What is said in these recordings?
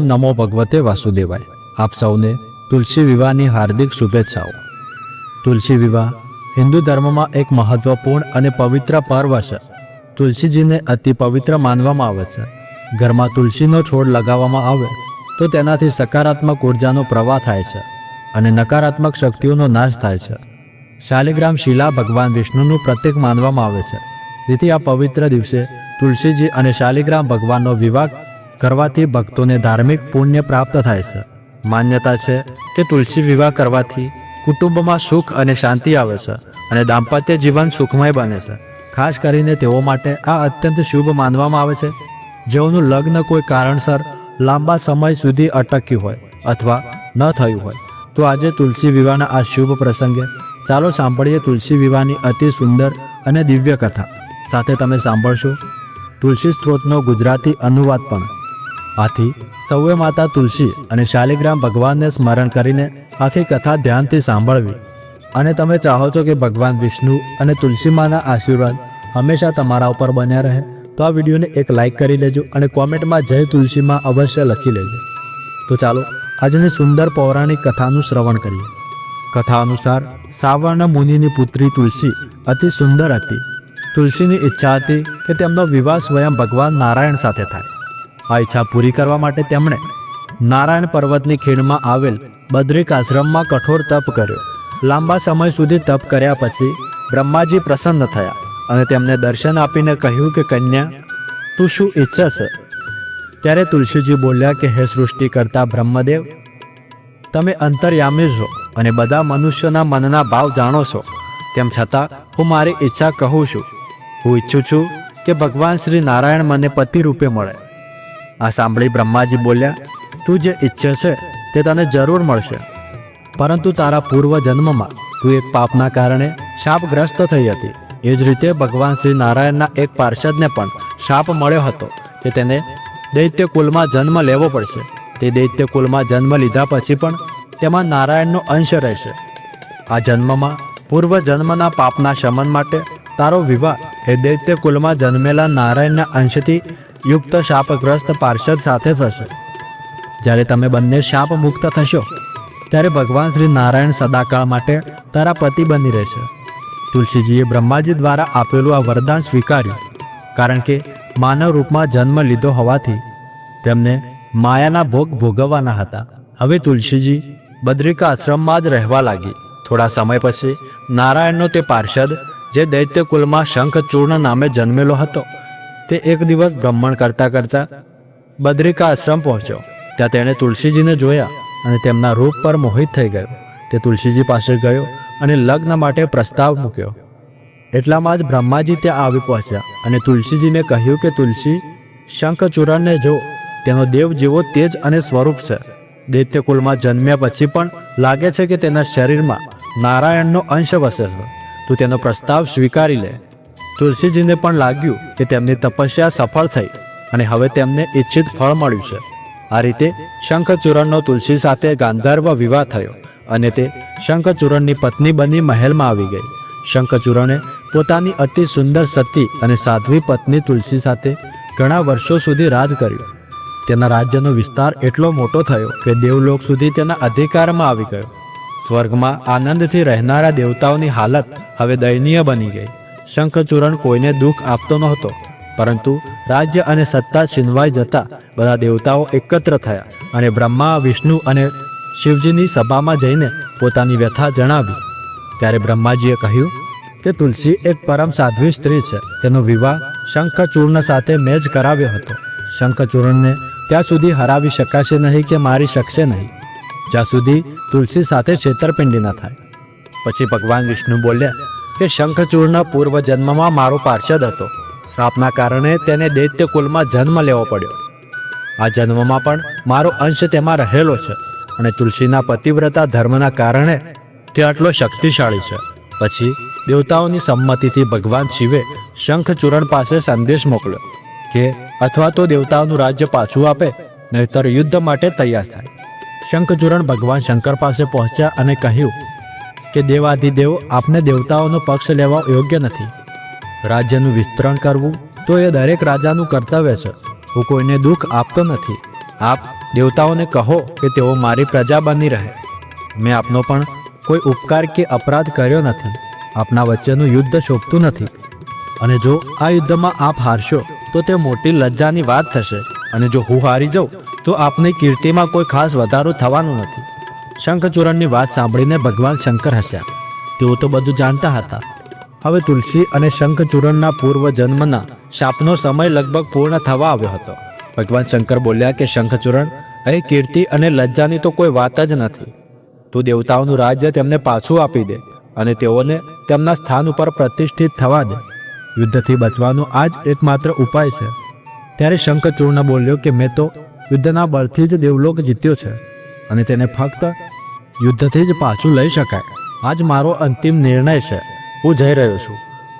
ઓમ નમો ભગવતે વાસુદેવાય. આપ સૌને તુલસી વિવાહની હાર્દિક શુભેચ્છાઓ. તુલસી વિવાહ હિન્દુ ધર્મમાં એક મહત્વપૂર્ણ અને પવિત્ર પર્વ છે. તુલસીજીને અતિ પવિત્ર માનવામાં આવે છે. ઘરમાં તુલસીનો છોડ લગાવવામાં આવે, તો તેનાથી સકારાત્મક ઉર્જાનો પ્રવાહ થાય છે અને નકારાત્મક શક્તિઓનો નાશ થાય છે. શાલિગ્રામ શિલા ભગવાન વિષ્ણુનું પ્રતીક માનવામાં આવે છે. તેથી આ પવિત્ર દિવસે તુલસીજી અને શાલિગ્રામ ભગવાનનો વિવાહ કરવાથી ભક્તોને ધાર્મિક પુણ્ય પ્રાપ્ત થાય છે. માન્યતા છે કે તુલસી વિવાહ કરવાથી કુટુંબમાં સુખ અને શાંતિ આવે છે અને દાંપત્ય જીવન સુખમય બને છે. ખાસ કરીને તેઓ માટે આ અત્યંત શુભ માનવામાં આવે છે. જેઓનું લગ્ન કોઈ કારણસર લાંબા સમય સુધી અટક્યું હોય અથવા ન થયું હોય. તો આજે તુલસી વિવાહના આ શુભ પ્રસંગે ચાલો સાંભળીએ તુલસી વિવાહની અતિ સુંદર અને દિવ્ય કથા. સાથે તમે સાંભળશો. તુલસી સ્ત્રોતનો ગુજરાતી અનુવાદ પણ. આથી સૌએ માતા તુલસી અને શાલિગ્રામ ભગવાનને સ્મરણ કરીને આખી કથા ધ્યાનથી સાંભળવી. અને તમે ચાહો છો કે ભગવાન વિષ્ણુ અને તુલસી માના આશીર્વાદ હંમેશા તમારા ઉપર બન્યા રહે, તો આ વિડીયોને એક લાઈક કરી લેજો અને કોમેન્ટમાં જય તુલસીમાં અવશ્ય લખી લેજો. તો ચાલો, આજની સુંદર પૌરાણિક કથાનું શ્રવણ કરીએ. કથા અનુસાર સાવર્ણ મુનિની પુત્રી તુલસી અતિ સુંદર હતી. તુલસીની ઈચ્છા હતી કે તેમનો વિવાહ સ્વયં ભગવાન નારાયણ સાથે થાય. આ ઈચ્છા પૂરી કરવા માટે તેમણે નારાયણ પર્વતની ખીણમાં આવેલ બદ્રિક આશ્રમમાં કઠોર તપ કર્યો. લાંબા સમય સુધી તપ કર્યા પછી બ્રહ્માજી પ્રસન્ન થયા અને તેમને દર્શન આપીને કહ્યું કે, કન્યા, તું શું ઈચ્છે છે ત્યારે તુલસીજી બોલ્યા કે, હે સૃષ્ટિ કરતા બ્રહ્મદેવ, તમે અંતર્યામી છો અને બધા મનુષ્યના મનના ભાવ જાણો છો. તેમ છતાં હું મારી ઈચ્છા કહું છું. હું ઈચ્છું છું કે ભગવાન શ્રી નારાયણ મને પતિ રૂપે મળે. આ સાંભળી બ્રહ્માજી બોલ્યા, તું જે ઈચ્છે છે તે તને જરૂર મળશે. પરંતુ તારા પૂર્વ જન્મમાં તું એક પાપના કારણે શાપગ્રસ્ત થઈ હતી. એ જ રીતે ભગવાન શ્રી નારાયણના એક પાર્ષદને પણ શાપ મળ્યો હતો. કે તેને દૈત્ય કુલમાં જન્મ લેવો પડશે. તે દૈત્ય કુલમાં જન્મ લીધા પછી પણ તેમાં નારાયણનો અંશ રહેશે. આ જન્મમાં પૂર્વ જન્મના પાપના શમન માટે તારો વિવાહ એ દૈત્ય કુલમાં જન્મેલા નારાયણના અંશથી યુક્ત શાપગ્રસ્ત પાર્ષદ સાથે થશે. જ્યારે તમે બંને શાપ મુક્ત થશો, ત્યારે ભગવાન શ્રી નારાયણ સદાકાળ માટે તારા પતિ બની રહેશે. તુલસીજીએ બ્રહ્માજી દ્વારા આપેલું આ વરદાન સ્વીકાર્યું, કારણ કે માનવ રૂપમાં જન્મ લીધો હોવાથી તેમને માયાના ભોગ ભોગવવાના હતા. હવે તુલસીજી બદ્રિકા આશ્રમમાં જ રહેવા લાગી. થોડા સમય પછી નારાયણનો તે પાર્ષદ, જે દૈત્યકુલમાં શંખચૂર્ણ નામે જન્મેલો હતો તે એક દિવસ ભ્રમણ કરતા કરતા બદ્રિકા આશ્રમ પહોંચ્યો. ત્યાં તેણે તુલસીજીને જોયા અને તેમના રૂપ પર મોહિત થઈ ગયો. તે તુલસીજી પાસે ગયો અને લગ્ન માટે પ્રસ્તાવ મૂક્યો. એટલામાં જ બ્રહ્માજી ત્યાં આવી પહોંચ્યા અને તુલસીજીને કહ્યું કે, તુલસી, શંખચૂરણને જો, તેનો દેવ જેવો તેજ અને સ્વરૂપ છે. દૈત્યકુલમાં જન્મ્યા પછી પણ લાગે છે કે તેના શરીરમાં નારાયણનો અંશ વસે છે. તું તેનો પ્રસ્તાવ સ્વીકારી લે. તુલસીજીને પણ લાગ્યું કે તેમની તપસ્યા સફળ થઈ અને હવે તેમને ઈચ્છિત ફળ મળ્યું છે. આ રીતે શંખચૂરણનો તુલસી સાથે ગાંધર્વ વિવાહ થયો અને તે શંખચૂરણની પત્ની બની મહેલમાં આવી ગઈ. શંખચૂરણે પોતાની અતિ સુંદર સતી અને સાધ્વી પત્ની તુલસી સાથે ઘણા વર્ષો સુધી રાજ કર્યું. તેના રાજ્યનો વિસ્તાર એટલો મોટો થયો કે દેવલોક સુધી તેના અધિકારમાં આવી ગયો. સ્વર્ગમાં આનંદથી રહેનારા દેવતાઓની હાલત હવે દયનીય બની ગઈ. શંખચૂરણ કોઈને દુઃખ આપતો નહોતો. પરંતુ રાજ્ય અને સત્તા છીનવાઈ જતા બધા દેવતાઓ એકત્ર થયા અને બ્રહ્મા, વિષ્ણુ અને શિવજીની સભામાં જઈને પોતાની વ્યથા જણાવી. ત્યારે બ્રહ્માજીએ કહ્યું કે તુલસી એક પરમ સાધ્વી સ્ત્રી છે. તેનો વિવાહ શંખચૂર્ણ સાથે મેં જ કરાવ્યો હતો. શંખચૂર્ણને ત્યાં સુધી હરાવી શકાશે નહીં કે મારી શકશે નહીં. જ્યાં સુધી તુલસી સાથે છેતરપિંડી ન થાય. પછી ભગવાન વિષ્ણુ બોલ્યા કે શંખચૂડના પૂર્વ જન્મમાં મારો પાર્ષદ હતો. શ્રાપના કારણે તેને દૈત્ય કુલમાં જન્મ લેવો પડ્યો. આ જન્મમાં પણ મારો અંશ તેમાં રહેલો છે અને તુલસીના પતિવ્રતા ધર્મના કારણે તે આટલો શક્તિશાળી છે. પછી દેવતાઓની સંમતિથી ભગવાન શિવે શંખચૂરણ પાસે સંદેશ મોકલ્યો કે અથવા તો દેવતાઓનું રાજ્ય પાછું આપે, નહીતર યુદ્ધ માટે તૈયાર થાય. શંખચૂરણ ભગવાન શંકર પાસે પહોંચ્યા અને કહ્યું કે દેવાધિદેવ આપને દેવતાઓનો પક્ષ લેવા યોગ્ય નથી. રાજ્યનું વિસ્તરણ કરવું તો એ દરેક રાજાનું કર્તવ્ય છે. હું કોઈને દુઃખ આપતો નથી. આપ દેવતાઓને કહો કે તેઓ મારી પ્રજા બની રહે. મેં આપનો પણ કોઈ ઉપકાર કે અપરાધ કર્યો નથી. આપના વચ્ચેનું યુદ્ધ શોભતું નથી. અને જો આ યુદ્ધમાં આપ હારશો, તો તે મોટી લજ્જાની વાત થશે. અને જો હું હારી જાઉં, તો આપની કીર્તિમાં કોઈ ખાસ વધારો થવાનું નથી. શંખચૂરણની વાત સાંભળીને ભગવાન શંકર હસ્યા. તેઓ તો બધું જાણતા હતા. હવે તુલસી અને શંખચૂરણના પૂર્વ જન્મના શાપનો સમય લગભગ પૂર્ણ થવા આવ્યો હતો. ભગવાન શંકર બોલ્યા કે, શંખચૂરણ અહીં કીર્તિ અને લજ્જાની તો કોઈ વાત જ નથી. તું દેવતાઓનું રાજ્ય તેમને પાછું આપી દે અને તેઓને તેમના સ્થાન ઉપર પ્રતિષ્ઠિત થવા દે. યુદ્ધથી બચવાનો આ જ એકમાત્ર ઉપાય છે. ત્યારે શંખચૂર્ણ બોલ્યો કે, મેં તો યુદ્ધના બળથી જ દેવલોક જીત્યો છે. અને તેને ફક્ત યુદ્ધથી જ પાછું લઈ શકાય. આ જ મારો અંતિમ નિર્ણય છે. હું જઈ રહ્યો છું.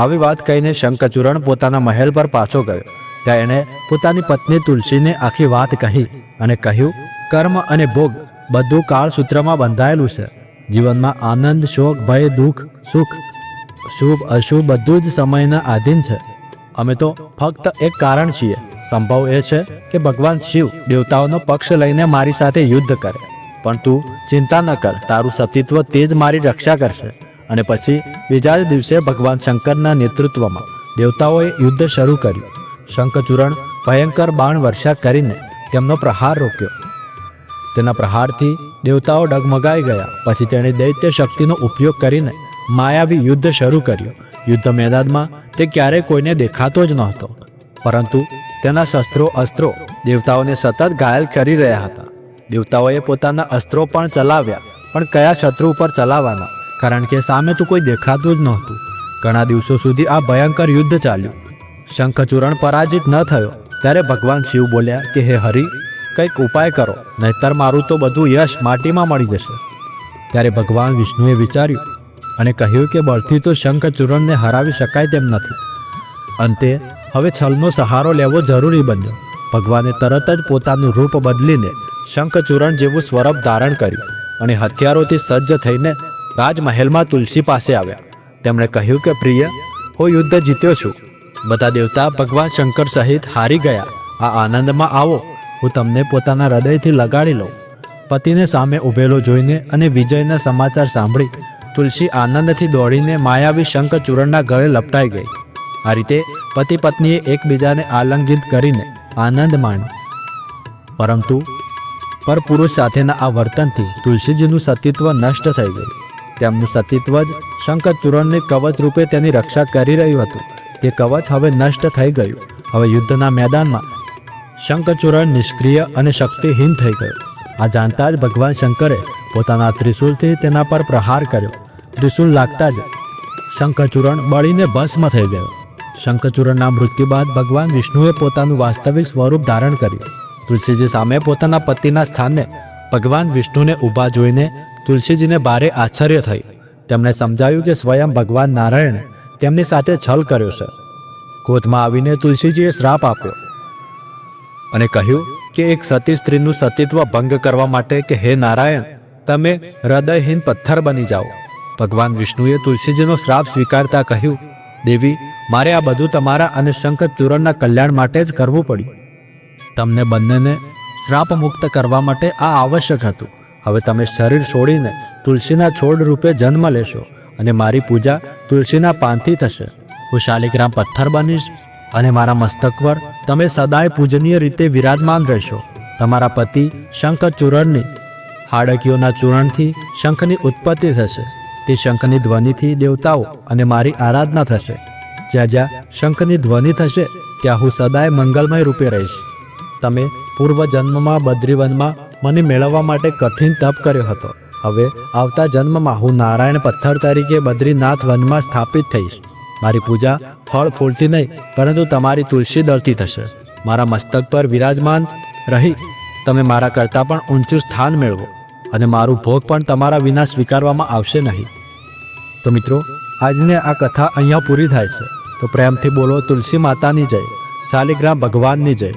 આવી વાત કહીને શંકચૂરણ પોતાના મહેલ પર પાછો ગયો. ત્યાં એણે પોતાની પત્ની તુલસીને આખી વાત કહી અને કહ્યું, કર્મ અને ભોગ બધું કાળસૂત્રમાં બંધાયેલું છે. જીવનમાં આનંદ, શોક, ભય, દુઃખ, સુખ, શુભ, અશુભ બધું જ સમયના આધીન છે. અમે તો ફક્ત એક કારણ છીએ. સંભવ એ છે કે ભગવાન શિવ દેવતાઓનો પક્ષ લઈને મારી સાથે યુદ્ધ કરે. પણ તું ચિંતા ન કર, તારું સતીત્વ તે જ મારી રક્ષા કરશે. અને પછી બીજા જ દિવસે ભગવાન શંકરના નેતૃત્વમાં દેવતાઓએ યુદ્ધ શરૂ કર્યું. શંખચૂરણ ભયંકર બાણ વર્ષા કરીને તેમનો પ્રહાર રોક્યો. તેના પ્રહારથી દેવતાઓ ડગમગાઈ ગયા. પછી તેણે દૈત્ય શક્તિનો ઉપયોગ કરીને માયાવી યુદ્ધ શરૂ કર્યું. યુદ્ધ મેદાનમાં તે ક્યારેય કોઈને દેખાતો જ નહોતો. પરંતુ તેના શસ્ત્રો અસ્ત્રો દેવતાઓને સતત ઘાયલ કરી રહ્યા હતા. દેવતાઓએ પોતાના અસ્ત્રો પણ ચલાવ્યા, પણ કયા શત્રુ ઉપર ચલાવવાના? કારણ કે સામે તો કોઈ દેખાતું જ નહોતું. ઘણા દિવસો સુધી આ ભયંકર યુદ્ધ ચાલ્યું. શંખચૂરણ પરાજિત ન થયો. ત્યારે ભગવાન શિવ બોલ્યા કે, હે હરિ, કંઈક ઉપાય કરો, નહીતર મારું તો બધું યશ માટીમાં મળી જશે. ત્યારે ભગવાન વિષ્ણુએ વિચાર્યું અને કહ્યું કે, બળથી તો શંખચૂરણને હરાવી શકાય તેમ નથી. અંતે હવે છલનો સહારો લેવો જરૂરી બન્યો. ભગવાને તરત જ પોતાનું રૂપ બદલીને શંખચૂરણ જેવું સ્વરૂપ ધારણ કર્યું અને હથિયારોથી સજ્જ થઈને રાજમહેલમાં તુલસી પાસે આવ્યા. તેમણે કહ્યું કે, પ્રિય, હું યુદ્ધ જીત્યો છું. બધા દેવતા ભગવાન શંકર સહિત હારી ગયા. આ આનંદમાં આવો. હું તમને પોતાના હૃદયથી લગાડી લઉં. પતિને સામે ઊભેલો જોઈને અને વિજયના સમાચાર સાંભળી તુલસી આનંદથી દોડીને માયાવી શંખચૂરણના ગળે લપટાઈ ગઈ. આ રીતે પતિ પત્નીએ એકબીજાને આલંગિત કરીને આનંદ માણ્યો. પરંતુ પરપુરુષ સાથેના આ વર્તનથી તુલસીજીનું સતીત્વ નષ્ટ થઈ ગયું. તેમનું સતીત્વ જ શંખચૂરણની કવચ રૂપે તેની રક્ષા કરી રહ્યું હતું. તે કવચ હવે નષ્ટ થઈ ગયું. હવે યુદ્ધના મેદાનમાં શંકરચૂરણ નિષ્ક્રિય અને શક્તિહીન થઈ ગયો. આ જાણતા જ ભગવાન શંકરે પોતાના ત્રિશુલથી તેના પર પ્રહાર કર્યો. ત્રિશુલ લાગતા જ શંખચૂરણ બળીને ભસ્મ થઈ ગયો. શંકરચૂરણના મૃત્યુ બાદ ભગવાન વિષ્ણુએ પોતાનું વાસ્તવિક સ્વરૂપ ધારણ કર્યું. તુલસીજી સામે પોતાના પતિના સ્થાનને ભગવાન વિષ્ણુને ઊભા જોઈને તુલસીજીને ભારે આશ્ચર્ય થઈ. તેમણે સમજાયું કે સ્વયં ભગવાન નારાયણે તેમની સાથે છલ કર્યો છે. ક્રોધમાં આવીને તુલસીજીએ શ્રાપ આપ્યો અને કહ્યું કે એક સતી સ્ત્રીનું સતીત્વ ભંગ કરવા માટે કે હે નારાયણ, તમે હૃદયહીન પથ્થર બની જાઓ. ભગવાન વિષ્ણુએ તુલસીજીનો શ્રાપ સ્વીકારતા કહ્યું, દેવી, મારે આ બધું તમારા અને શંકર ચૂરણના કલ્યાણ માટે જ કરવું પડ્યું. તમને બંનેને શ્રાપ મુક્ત કરવા માટે આ આવશ્યક હતું. હવે તમે શરીર છોડીને તુલસીના છોડ રૂપે જન્મ લેશો અને મારી પૂજા તુલસીના પાનથી થશે. હું શાલિગ્રામ પથ્થર બનીશ અને મારા મસ્તક પર તમે સદાય પૂજનીય રીતે વિરાજમાન રહેશો. તમારા પતિ શંખચૂરણની હાડકીઓના ચૂરણથી શંખની ઉત્પત્તિ થશે. તે શંખની ધ્વનિથી દેવતાઓ અને મારી આરાધના થશે. જ્યાં જ્યાં શંખની ધ્વનિ થશે, ત્યાં હું સદાય મંગલમય રૂપે રહીશ. તમે પૂર્વ જન્મમાં બદ્રીવનમાં મને મેળવવા માટે કઠિન તપ કર્યો હતો. હવે આવતા જન્મમાં હું નારાયણ પથ્થર તરીકે બદ્રીનાથ વનમાં સ્થાપિત થઈશ. મારી પૂજા ફળ ફૂલથી નહીં, પરંતુ તમારી તુલસી દળથી થશે. મારા મસ્તક પર વિરાજમાન રહી, તમે મારા કરતાં પણ ઊંચું સ્થાન મેળવો. અને મારું ભોગ પણ તમારા વિના સ્વીકારવામાં આવશે નહીં. તો મિત્રો, આજને આ કથા અહીંયા પૂરી થાય છે. તો પ્રેમથી બોલો તુલસી માતાની જય શાલિગ્રામ ભગવાનની જય.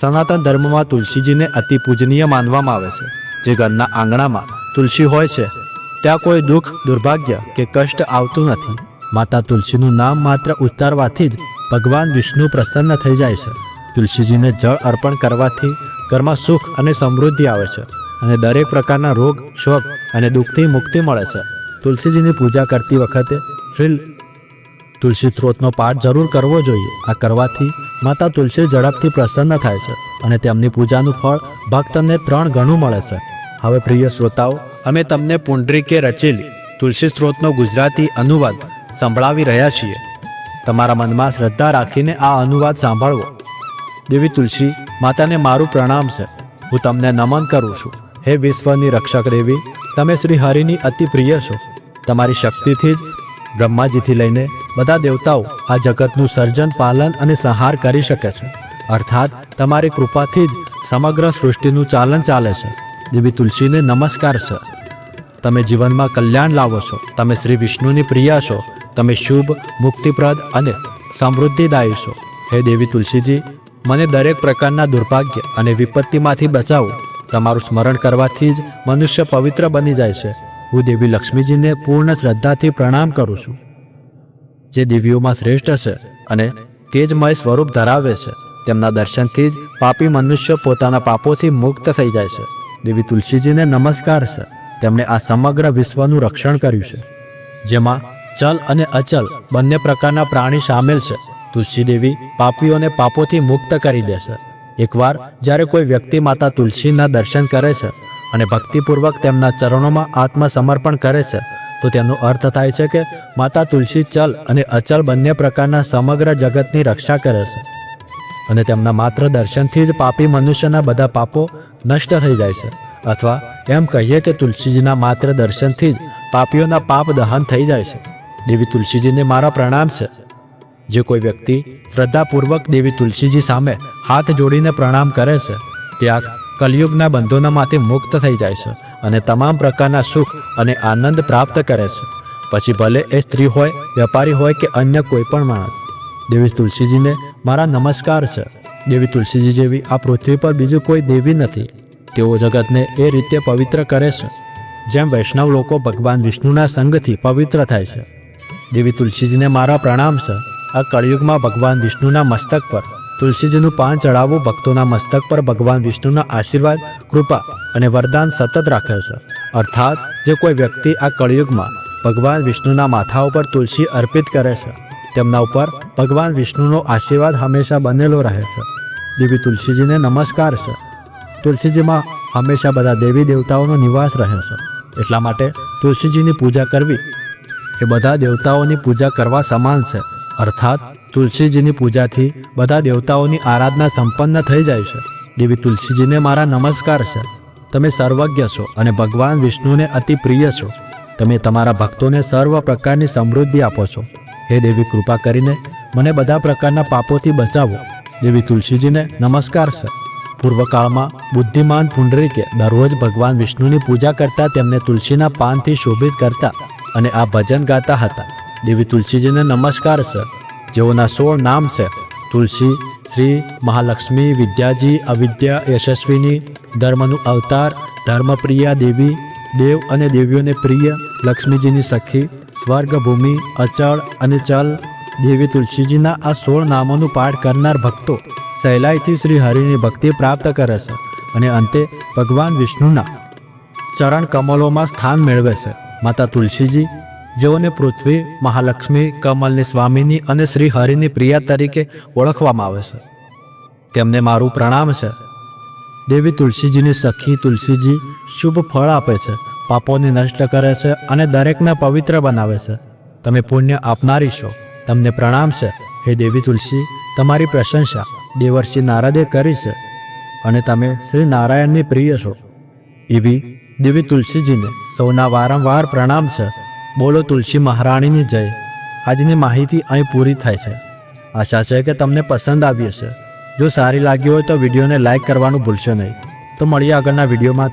સનાતન ધર્મમાં તુલસીજીને અતિ પૂજનીય માનવામાં આવે છે. જે ઘરના આંગણામાં તુલસી હોય છે, ત્યાં કોઈ દુઃખ, દુર્ભાગ્ય કે કષ્ટ આવતું નથી. માતા તુલસીનું નામ માત્ર ઉચ્ચારવાથી જ ભગવાન વિષ્ણુ પ્રસન્ન થઈ જાય છે. તુલસીજીને જળ અર્પણ કરવાથી ઘરમાં સુખ અને સમૃદ્ધિ આવે છે અને દરેક પ્રકારના રોગ, શોક અને દુઃખથી મુક્તિ મળે છે. તુલસીજીની પૂજા કરતી વખતે શ્રી તુલસી સ્ત્રોતનો પાઠ જરૂર કરવો જોઈએ. આ કરવાથી માતા તુલસી ઝડપથી પ્રસન્ન થાય છે અને તેમની પૂજાનું ફળ ભક્તને ત્રણ ગણું મળે છે. હવે પ્રિય શ્રોતાઓ, અમે તમને પુંડરીકે રચેલી તુલસી સ્ત્રોતનો ગુજરાતી અનુવાદ સંભળાવી રહ્યા છીએ. તમારા મનમાં શ્રદ્ધા રાખીને આ અનુવાદ સાંભળવો. દેવી તુલસી, માતાને મારું પ્રણામ છે. હું તમને નમન કરું છું. હે વિશ્વની રક્ષક દેવી, તમે શ્રી હરિની અતિ પ્રિય છો. તમારી શક્તિથી જ બ્રહ્માજીથી લઈને બધા દેવતાઓ આ જગતનું સર્જન, પાલન અને સંહાર કરી શકે છે. અર્થાત, તમારી કૃપાથી જ સમગ્ર સૃષ્ટિનું ચાલન ચાલે છે. દેવી તુલસીને નમસ્કાર છે તમે જીવનમાં કલ્યાણ લાવો છો. તમે શ્રી વિષ્ણુની પ્રિયા છો. તમે શુભ, મુક્તિપ્રદ અને સમૃદ્ધિદાયી છો. હે દેવી તુલસીજી, મને દરેક પ્રકારના દુર્ભાગ્ય અને વિપત્તિમાંથી બચાવો. તમારું સ્મરણ કરવાથી જ મનુષ્ય પવિત્ર બની જાય છે. હું દેવી લક્ષ્મીજીને પૂર્ણ શ્રદ્ધાથી પ્રણામ કરું છું. જે દેવીઓમાં શ્રેષ્ઠ છે અને તેજમય સ્વરૂપ ધરાવે છે, તેમના દર્શનથી જ પાપી મનુષ્ય પોતાના પાપોથી મુક્ત થઈ જાય છે. દેવી તુલસીજીને નમસ્કાર છે, તેમણે આ સમગ્ર વિશ્વનું રક્ષણ કર્યું છે. જેમાં ચલ અને અચલ બંને પ્રકારના પ્રાણી સામેલ છે, તુલસી દેવી પાપીઓને પાપોથી મુક્ત કરી દે છે. એકવાર જ્યારે કોઈ વ્યક્તિ માતા તુલસીના દર્શન કરે છે અને ભક્તિપૂર્વક તેમના ચરણોમાં આત્મસમર્પણ કરે છે, તો તેનો અર્થ થાય છે કે માતા તુલસી ચલ અને અચલ બંને પ્રકારના સમગ્ર જગતની રક્ષા કરે છે. અને તેમના માત્ર દર્શનથી જ પાપી મનુષ્યના બધા પાપો નષ્ટ થઈ જાય છે. અથવા એમ કહીએ કે તુલસીજીના માત્ર દર્શનથી જ પાપીઓના પાપ દહન થઈ જાય છે. દેવી તુલસીજીને મારા પ્રણામ છે. જે કોઈ વ્યક્તિ શ્રદ્ધાપૂર્વક દેવી તુલસીજી સામે હાથ જોડીને પ્રણામ કરે છે તે આ કલયુગના બંધોનામાંથી મુક્ત થઈ જાય છે અને તમામ પ્રકારના સુખ અને આનંદ પ્રાપ્ત કરે છે. પછી ભલે એ સ્ત્રી હોય, વેપારી હોય કે અન્ય કોઈ પણ માણસ. દેવી તુલસીજીને મારા નમસ્કાર છે. દેવી તુલસીજી જેવી આ પૃથ્વી પર બીજું કોઈ દેવી નથી. તેઓ જગતને એ રીતે પવિત્ર કરે છે. જેમ વૈષ્ણવ લોકો ભગવાન વિષ્ણુના સંગથી પવિત્ર થાય છે. દેવી તુલસીજીને મારા પ્રણામ છે. આ કળિયુગમાં ભગવાન વિષ્ણુના મસ્તક પર તુલસીજીનું પાન ચડાવવું ભક્તોના મસ્તક પર ભગવાન વિષ્ણુના આશીર્વાદ, કૃપા અને વરદાન સતત રાખે છે. અર્થાત, જે કોઈ વ્યક્તિ આ કળિયુગમાં ભગવાન વિષ્ણુના માથા ઉપર તુલસી અર્પિત કરે છે, તેમના ઉપર ભગવાન વિષ્ણુનો આશીર્વાદ હંમેશા બનેલો રહે છે. દેવી તુલસીજીને નમસ્કાર છે. તુલસીજીમાં હંમેશા બધા દેવી દેવતાઓનો નિવાસ રહે છે. એટલા માટે તુલસીજીની પૂજા કરવી એ બધા દેવતાઓની પૂજા કરવા સમાન છે. અર્થાત તુલસીજીની પૂજાથી બધા દેવતાઓની આરાધના સંપન્ન થઈ જાય છે. દેવી તુલસીજીને મારા નમસ્કાર છે. તમે સર્વજ્ઞ છો અને ભગવાન વિષ્ણુને અતિ પ્રિય છો. તમે તમારા ભક્તોને સર્વ પ્રકારની સમૃદ્ધિ આપો છો. હે દેવી, કૃપા કરીને મને બધા પ્રકારના પાપોથી બચાવો. દેવી તુલસીજીને નમસ્કાર છે. પૂર્વકાળમાં બુદ્ધિમાન પુંડરીકે દરરોજ ભગવાન વિષ્ણુની પૂજા કરતા તેમને તુલસીના પાનથી શોભિત કરતા અને આ ભજન ગાતા હતા. દેવી તુલસીજીને નમસ્કાર છે જેઓના સોળ નામ છે. તુલસી, શ્રી મહાલક્ષ્મી, વિદ્યાજી, અવિદ્યા, યશસ્વીની ધર્મનું અવતાર, ધર્મપ્રિયા દેવી, દેવ અને દેવીઓને પ્રિય, લક્ષ્મીજીની સખી સ્વર્ગ ભૂમિ અચળ અને ચલ, દેવી તુલસીજીના આ સોળ નામોનું પાઠ કરનાર ભક્તો સહેલાઈથી શ્રી હરિની ભક્તિ પ્રાપ્ત કરે છે અને અંતે ભગવાન વિષ્ણુના ચરણ કમલોમાં સ્થાન મેળવે છે. માતા તુલસીજી જેઓને પૃથ્વી, મહાલક્ષ્મી, કમલની સ્વામીની અને શ્રી હરિની પ્રિયા તરીકે ઓળખવામાં આવે છે. તેમને મારું પ્રણામ છે. દેવી તુલસીજીની સખી તુલસીજી શુભ ફળ આપે છે, પાપોને નષ્ટ કરે છે અને દરેકને પવિત્ર બનાવે છે. તમે પુણ્ય આપનારી છો. તમને પ્રણામ છે. હે દેવી તુલસી, તમારી પ્રશંસા દેવર્ષિ નારદે કરી છે અને તમે શ્રી નારાયણની પ્રિય છો. એવી દેવી તુલસીજીને સૌના વારંવાર પ્રણામ છે. બોલો તુલસી મહારાણીની જય. આજની માહિતી અહીં પૂરી થાય છે. આશા છે કે તમને પસંદ આવી હશે. જો સારી લાગી હોય તો વિડીયોને લાઈક કરવાનું ભૂલશો નહીં. તો મળીએ આગળના વિડીયોમાં.